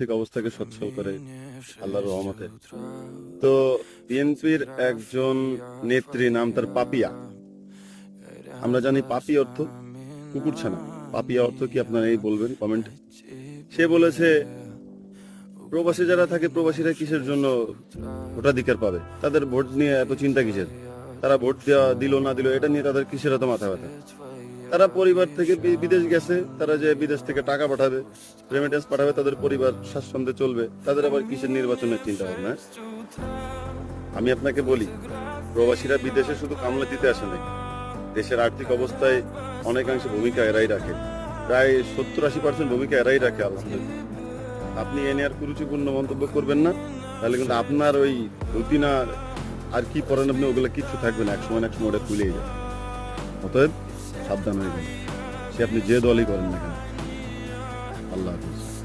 আর্থিক অবস্থাকে সচ্ছল করে আল্লাহর রহমতে। তো বিএনপির একজন নেত্রী নাম তার পাপিয়া। আমরা জানি পাপি অর্থ কুকুর ছানা। পাপিয়া অর্থ কি আপনারা এই বলবেন কমেন্টে সে বলেছে প্রবাসী যারা থাকে প্রবাসীরা কিসের জন্য ভোটাধিকার পাবে? তাদের ভোট নিয়ে এত চিন্তা কিসের? তারা ভোট দেওয়া দিল, না দিল, এটা নিয়ে তাদের কিসের এত মাথা ব্যথা? তারা পরিবার থেকে বিদেশ গেছে, তারা যে বিদেশ থেকে টাকা পাঠাবে রেমিটেন্স পাঠাবে, তাদের পরিবার স্বাচ্ছন্দ্যে চলবে, তাদের আবার কিসের নির্বাচনের চিন্তা ভাবনা? আমি আপনাকে বলি, প্রবাসীরা বিদেশে শুধু কামলা দিতে আসে নাই। দেশের আর্থিক অবস্থায় অনেকাংশে ভূমিকা এরাই রাখে। প্রায় সত্তর আশি পার্সেন্ট ভূমিকা এরাই রাখে আলহামদুলিল্লাহ আপনি এ নিয়ে আর কুরুচিপূর্ণ মন্তব্য করবেন না, তাহলে কিন্তু আপনার ওই রুটিনা আর কি পরেন আপনি, ওগুলো কিচ্ছু থাকবে না এক সময় এক সময় ওটা খুলেই যাবে। অতএব সাবধান হয়ে গেল সে আপনি যে দলই করেন না কেন। আল্লাহ হাফিজ।